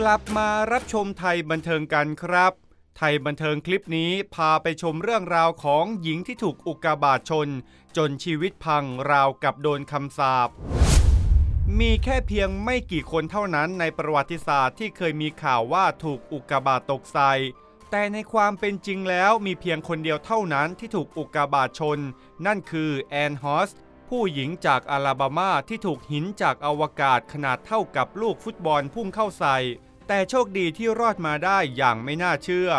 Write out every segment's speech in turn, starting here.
กลับมารับชมไทยบันเทิงกันครับ ไทยบันเทิงคลิปนี้พาไปชมเรื่องราวของหญิงที่ถูกอุกกาบาตชน จนชีวิตพังราวกับโดนคำสาปมีแค่เพียงไม่กี่คนเท่านั้นในประวัติศาสตร์ที่เคยมีข่าวว่าถูกอุกกาบาตตกใส่แต่ในความเป็นจริงแล้วมีเพียงคนเดียวเท่านั้นที่ถูกอุกกาบาตชน นั่นคือแอนฮอสผู้หญิงจากอลาบามาที่ถูกหินจากอวกาศขนาดเท่ากับลูกฟุตบอลพุ่งเข้าใส่ แต่โชคดีที่รอดมาได้อย่างไม่น่าเชื่อ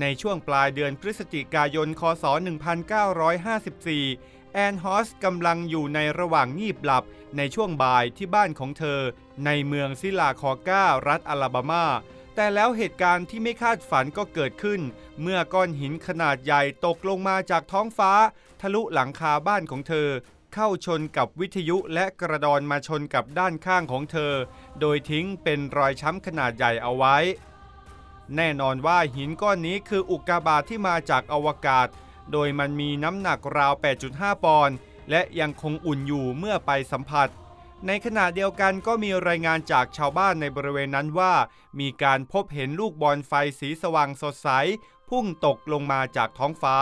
ในช่วงปลายเดือนพฤศจิกายน คศ 1954 แอนฮอสกำลังอยู่ในระหว่างงีบหลับในช่วงบ่ายที่บ้านของเธอ ในเมืองซิลาคอก้า รัฐอลาบามา แต่แล้วเหตุการณ์ที่ไม่คาดฝันก็เกิดขึ้น เมื่อก้อนหินขนาดใหญ่ตกลงมาจากท้องฟ้า ทะลุหลังคาบ้านของเธอ เข้าชนกับวิทยุและกระดอนมาชนกับด้านข้างของเธอ โดยทิ้งเป็นรอยช้ำขนาดใหญ่เอาไว้ แน่นอนว่าหินก้อนนี้คืออุกกาบาตที่มาจากอวกาศ โดยมันมีน้ำหนักราว 8.5 ปอนด์และยังคงอุ่นอยู่เมื่อไปสัมผัส ในขณะเดียวกันก็มีรายงานจากชาวบ้านในบริเวณนั้นว่า มีการพบเห็นลูกบอลไฟสีสว่างสดใส พุ่งตกลงมาจากท้องฟ้า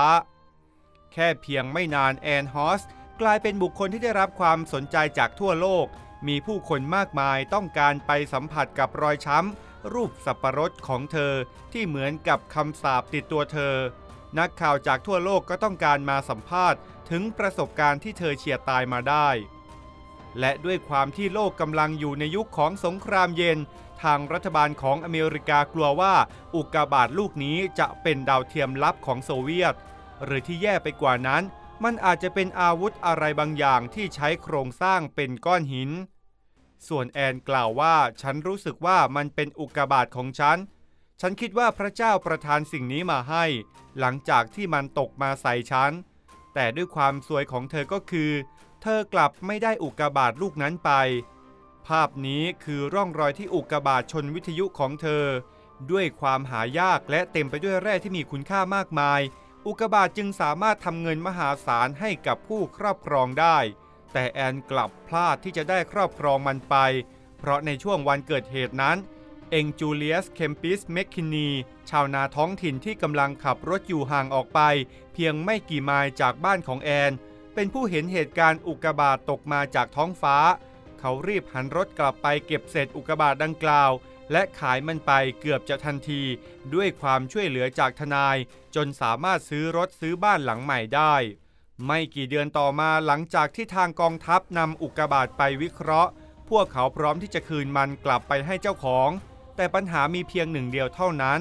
แค่เพียงไม่นานแอนฮอส กลายเป็นบุคคลที่ได้รับความสนใจจากทั่วโลก มีผู้คนมากมายต้องการไปสัมผัสกับรอยช้ำ รูปสับประรดของเธอ ที่เหมือนกับคำสาปติดตัวเธอ นักข่าวจากทั่วโลกก็ต้องการมาสัมภาษณ์ ถึงประสบการณ์ที่เธอเฉียดตายมาได้ และด้วยความที่โลกกำลังอยู่ในยุคของสงครามเย็น ทางรัฐบาลของอเมริกากลัวว่าอุกกาบาตลูกนี้จะเป็นดาวเทียมลับของโซเวียต หรือที่แย่ไปกว่านั้น มันอาจจะเป็นอาวุธอะไรบางอย่างที่ใช้โครงสร้างเป็นก้อนหิน ส่วนแอนกล่าวว่าฉันรู้สึกว่ามันเป็นอุกกาบาตของฉัน ฉันคิดว่าพระเจ้าประทานสิ่งนี้มาให้ หลังจากที่มันตกมาใส่ฉัน แต่ด้วยความสวยของเธอก็คือ เธอกลับไม่ได้อุกกาบาตลูกนั้นไป ภาพนี้คือร่องรอยที่อุกกาบาตชนวิทยุของเธอ ด้วยความหายากและเต็มไปด้วยแร่ที่มีคุณค่ามากมาย อุกกาบาตจึงสามารถทำเงินมหาศาลให้กับผู้ครอบครองได้ แต่แอนกลับพลาดที่จะได้ครอบครองมันไป เพราะในช่วงวันเกิดเหตุนั้น เองจูเลียส เคมปิส เมคคินี ชาวนาท้องถิ่นที่กำลังขับรถอยู่ห่างออกไป เพียงไม่กี่ไมล์จากบ้านของแอน เป็นผู้เห็นเหตุการณ์อุกกาบาตตกมาจากท้องฟ้า เขารีบหันรถกลับไปเก็บเศษอุกกาบาตดังกล่าว และขายมันไปเกือบจะทันที ด้วยความช่วยเหลือจากทนาย จนสามารถซื้อรถซื้อบ้านหลังใหม่ได้ ไม่กี่เดือนต่อมาหลังจากที่ทางกองทัพนำอุกกาบาตไปวิเคราะห์ พวกเขาพร้อมที่จะคืนมันกลับไปให้เจ้าของ แต่ปัญหามีเพียงหนึ่งเดียวเท่านั้น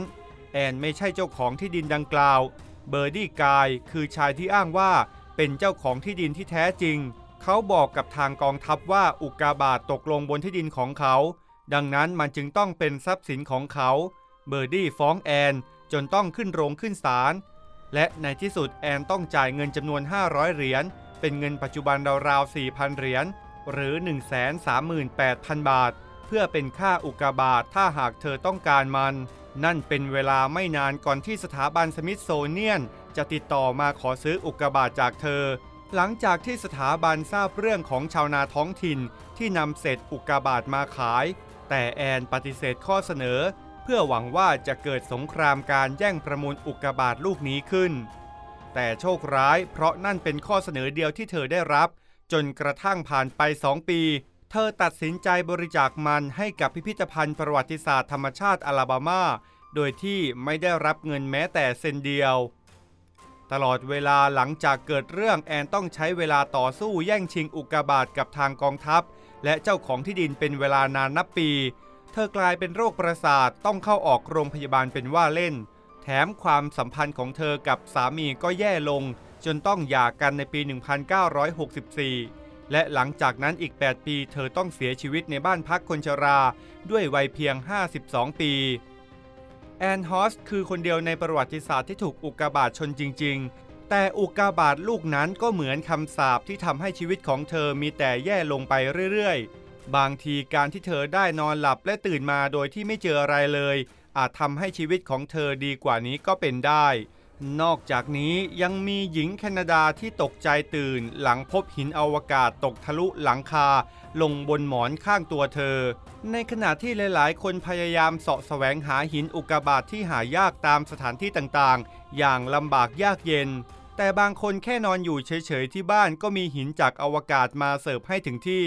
แอนไม่ใช่เจ้าของที่ดินดังกล่าว เบอร์ดี้กายคือชายที่อ้างว่าเป็นเจ้าของที่ดินที่แท้จริง เขาบอกกับทางกองทัพว่าอุกกาบาตตกลงบนที่ดินของเขา ดังนั้นมันจึงต้องเป็นทรัพย์สินของเขา เบอร์ดี้ฟ้องแอนจนต้องขึ้นโรงขึ้นศาล และในที่สุดแอนต้องจ่ายเงินจำนวน 500 เหรียญ เป็นเงินปัจจุบันราวๆ 4,000 เหรียญ หรือ 138,000 บาท เพื่อเป็นค่าอุกกาบาตถ้าหากเธอต้องการมัน นั่นเป็นเวลาไม่นานก่อนที่สถาบันสมิธโซเนียน จะติดต่อมาขอซื้ออุกกาบาตจากเธอ หลังจากที่สถาบันทราบเรื่องของชาวนาท้องถิ่นที่นำเศษอุกกาบาตมาขาย แต่แอนปฏิเสธข้อเสนอ เพื่อหวังว่าจะเกิดสงครามการแย่งประมูลอุกกาบาตลูกนี้ขึ้น แต่โชคร้ายเพราะนั่นเป็นข้อเสนอเดียวที่เธอได้รับ จนกระทั่งผ่านไป2ปี เธอตัดสินใจบริจาคมันให้กับพิพิธภัณฑ์ประวัติศาสตร์ธรรมชาติอลาบามา โดยที่ไม่ได้รับเงินแม้แต่เซนเดียวตลอดเวลาหลังจากเกิดเรื่องแอนต้องใช้เวลาต่อสู้แย่งชิงอุกกาบาตกับทางกองทัพ และเจ้าของที่ดินเป็นเวลานานนับปี เธอกลายเป็นโรคประสาทต้องเข้าออกโรงพยาบาลเป็นว่าเล่น แถมความสัมพันธ์ของเธอกับสามีก็แย่ลง จนต้องหย่ากันในปี 1964 และหลังจากนั้นอีก 8 ปี เธอต้องเสียชีวิตในบ้านพักคนชรา ด้วยวัยเพียง 52 ปีแอนฮอสคือคนเดียวในประวัติศาสตร์ที่ถูกอุกกาบาตชนจริง แต่อุกกาบาตลูกนั้นก็เหมือนคำสาปที่ทำให้ชีวิตของเธอมีแต่แย่ลงไปเรื่อยๆ บางทีการที่เธอได้นอนหลับและตื่นมาโดยที่ไม่เจออะไรเลย อาจทำให้ชีวิตของเธอดีกว่านี้ก็เป็นได้ นอกจากนี้ยังมีหญิงแคนาดาที่ตกใจตื่น หลังพบหินอวกาศตกทะลุหลังคา ลงบนหมอนข้างตัวเธอ ในขณะที่หลาย ๆ คนพยายามเสาะแสวงหาหินอุกกาบาตที่หายากตามสถานที่ต่าง ๆ อย่างลำบากยากเย็น แต่บางคนแค่นอนอยู่เฉย ๆ ที่บ้านก็มีหินจากอวกาศมาเสิร์ฟให้ถึงที่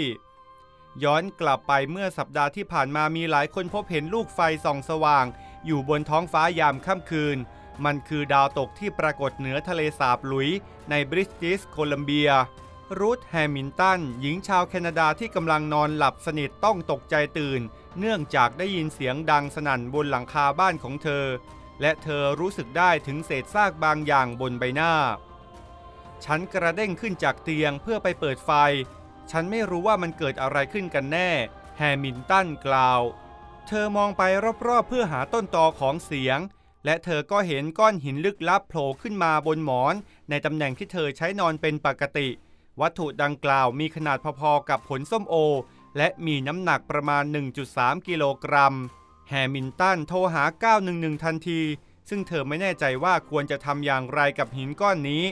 ย้อนกลับไปเมื่อสัปดาห์ที่ผ่านมามีหลายคนพบเห็นลูกไฟส่องสว่าง อยู่บนท้องฟ้ายามค่ำคืน มันคือดาวตกที่ปรากฏเหนือทะเลสาบหลุยในบริติชโคลัมเบีย รูธแฮมิลตัน หญิงชาวแคนาดาที่กำลังนอนหลับสนิทต้องตกใจตื่น เนื่องจากได้ยินเสียงดังสนั่นบนหลังคาบ้านของเธอ และเธอรู้สึกได้ถึงเศษซากบางอย่างบนใบหน้า ฉันกระเด้งขึ้นจากเตียงเพื่อไปเปิดไฟ ฉันไม่รู้ว่ามันเกิดอะไรขึ้นกันแน่ แฮมิลตันกล่าว เธอมองไปรอบๆเพื่อหาต้นตอของเสียง และเธอก็เห็นก้อนหินลึกลับโผล่ขึ้นมาบนหมอน ในตำแหน่งที่เธอใช้นอนเป็นปกติ วัตถุดังกล่าวมีขนาดพอๆกับผลส้มโอ และมีน้ำหนักประมาณ 1.3 กิโลกรัม แฮมิลตันโทรหา 911 ทันที ซึ่งเธอไม่แน่ใจว่าควรจะทำอย่างไรกับหินก้อนนี้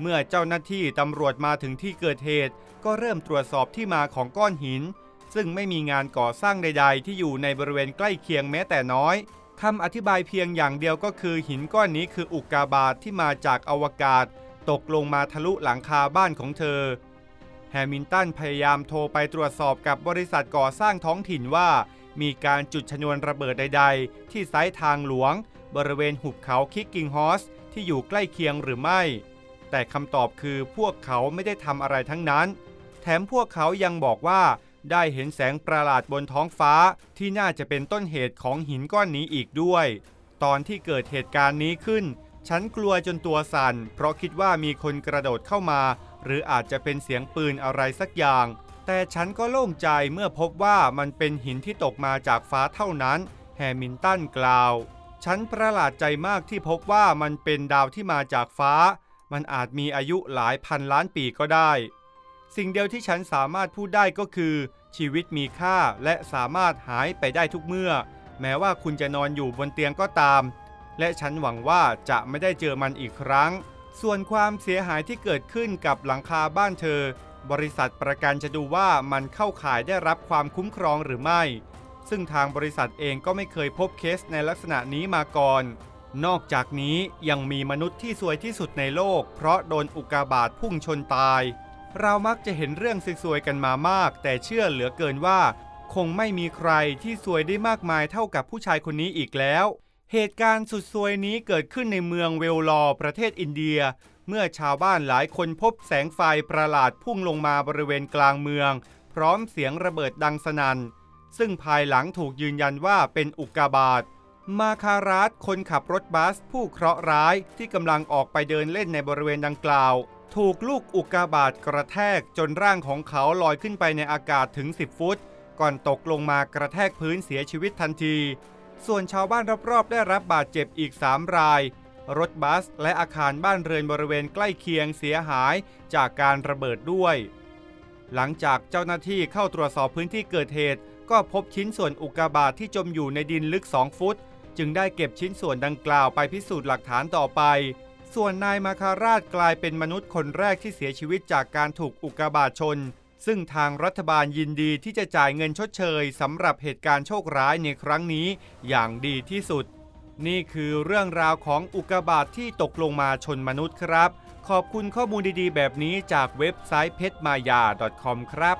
เมื่อเจ้าหน้าที่ตำรวจมาถึงที่เกิดเหตุ ก็เริ่มตรวจสอบที่มาของก้อนหิน ซึ่งไม่มีงานก่อสร้างใด ๆ ที่อยู่ในบริเวณใกล้เคียงแม้แต่น้อย คำอธิบายเพียงอย่างเดียวก็คือหินก้อนนี้คืออุกกาบาตที่มาจากอวกาศ ตกลงมาทะลุหลังคาบ้านของเธอ แฮมิลตันพยายามโทรไปตรวจสอบกับบริษัทก่อสร้างท้องถิ่นว่า มีการจุดชนวนระเบิดใด ๆ ที่ไซต์ทางหลวง บริเวณหุบเขาคิกกิงฮอสที่อยู่ใกล้เคียงหรือไม่ แต่คำตอบคือพวกเขาไม่ได้ทำอะไรทั้งนั้น แถมพวกเขายังบอกว่า ได้เห็นแสงประหลาดบนท้องฟ้าที่น่าจะเป็นต้นเหตุของหินก้อนนี้อีกด้วย ตอนที่เกิดเหตุการณ์นี้ขึ้น ฉันกลัวจนตัวสั่น เพราะคิดว่ามีคนกระโดดเข้ามา หรืออาจจะเป็นเสียงปืนอะไรสักอย่าง แต่ฉันก็โล่งใจเมื่อพบว่ามันเป็นหินที่ตกมาจากฟ้าเท่านั้น แฮมิลตันกล่าว ฉันประหลาดใจมากที่พบว่ามันเป็นดาวที่มาจากฟ้า มันอาจมีอายุหลายพันล้านปีก็ได้ สิ่งเดียวที่ฉันสามารถพูดได้ก็คือ ชีวิตมีค่าและสามารถหายไปได้ทุกเมื่อ แม้ว่าคุณจะนอนอยู่บนเตียงก็ตาม และฉันหวังว่าจะไม่ได้เจอมันอีกครั้ง ส่วนความเสียหายที่เกิดขึ้นกับหลังคาบ้านเธอ บริษัทประกันจะดูว่ามันเข้าข่ายได้รับความคุ้มครองหรือไม่ ซึ่งทางบริษัทเองก็ไม่เคยพบเคสในลักษณะนี้มาก่อน นอกจากนี้ยังมีมนุษย์ที่สวยที่สุดในโลก เพราะโดนอุกกาบาตพุ่งชนตาย เรามักจะเห็นเรื่องสวยๆกันมามาก แต่เชื่อเหลือเกินว่า คงไม่มีใครที่สวยได้มากมายเท่ากับผู้ชายคนนี้อีกแล้ว เหตุการณ์สุดสวยนี้เกิดขึ้นในเมืองเวลลอร์ประเทศอินเดีย เมื่อชาวบ้านหลายคนพบแสงไฟประหลาดพุ่งลงมาบริเวณกลางเมือง พร้อมเสียงระเบิดดังสนัน่นซึ่งภายหลังถูกยืนยันว่าเป็นอุกกาบาตมาคารัสคนขับรถบัสผู้เคราะห์ร้ายที่กำลังออกไปเดินเล่นในบริเวณดังกล่าว ถูกลูกอุกกาบาตกระแทกจนร่างของเขาลอยขึ้นไปในอากาศถึง 10 ฟุต ก่อนตกลงมากระแทกพื้นเสียชีวิตทันที ส่วนชาวบ้านรอบๆ ได้รับบาดเจ็บอีก 3 ราย รถบัสและอาคารบ้านเรือนบริเวณใกล้เคียงเสียหายจากการระเบิดด้วย หลังจากเจ้าหน้าที่เข้าตรวจสอบพื้นที่เกิดเหตุ ก็พบชิ้นส่วนอุกกาบาตที่จมอยู่ในดินลึก 2 ฟุต จึงได้เก็บชิ้นส่วนดังกล่าวไปพิสูจน์หลักฐานต่อไป ส่วนนายมาคาราชกลายเป็นมนุษย์คนแรกที่เสียชีวิตจากการถูกอุกกาบาตชน ซึ่งทางรัฐบาลยินดีที่จะจ่ายเงินชดเชยสำหรับเหตุการณ์โชคร้ายในครั้งนี้อย่างดีที่สุด นี่คือเรื่องราวของอุกกาบาตที่ตกลงมาชนมนุษย์ครับ ขอบคุณข้อมูลดีๆ แบบนี้จากเว็บไซต์เพชรมายา .com ครับ